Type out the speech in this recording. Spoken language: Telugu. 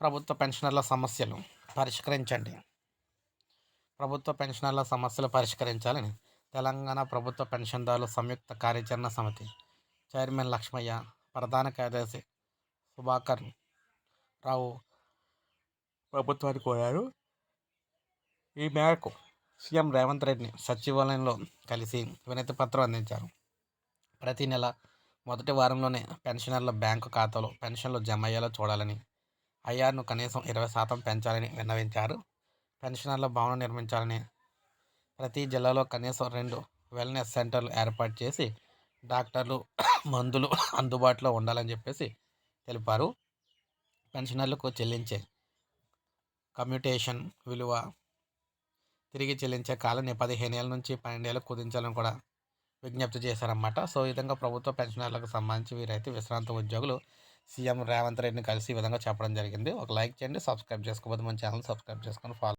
ప్రభుత్వ పెన్షనర్ల సమస్యలు పరిష్కరించండి. ప్రభుత్వ పెన్షనర్ల సమస్యలు పరిష్కరించాలని తెలంగాణ ప్రభుత్వ పెన్షన్దారుల సంయుక్త కార్యాచరణ సమితి చైర్మన్ లక్ష్మయ్య ప్రధాన కార్యదర్శి సుభాకర్ రావు ప్రభుత్వాన్ని కోరారు. ఈ మేరకు సీఎం రేవంత్ రెడ్డిని సచివాలయంలో కలిసి వినతి పత్రం అందించారు. ప్రతి నెల మొదటి వారంలోనే పెన్షనర్ల బ్యాంకు ఖాతాలో పెన్షన్లు జమ అయ్యేలా చూడాలని ఐఆర్ను కనీసం ఇరవై శాతం పెంచాలని విన్నవించారు. పెన్షనర్ల భవనం నిర్మించాలని ప్రతి జిల్లాలో కనీసం రెండు వెల్నెస్ సెంటర్లు ఏర్పాటు చేసి డాక్టర్లు మందులు అందుబాటులో ఉండాలని చెప్పేసి తెలిపారు. పెన్షనర్లకు చెల్లించే కమ్యూటేషన్ విలువ తిరిగి చెల్లించే కాలాన్ని పదిహేను ఏళ్ళ నుంచి పన్నెండేళ్ళకు కుదించాలని కూడా విజ్ఞప్తి చేశారన్నమాట. సో ఈ విధంగా ప్రభుత్వ పెన్షనర్లకు సంబంధించి వీరైతే విశ్రాంత ఉద్యోగులు సీఎం రేవంత్ రెడ్డిని కలిసి ఈ విధంగా చెప్పడం జరిగింది. ఒక లైక్ చేయండి సబ్స్క్రైబ్ చేసుకోకపోతే మన ఛానల్ సబ్స్క్రైబ్ చేసుకొని ఫాలో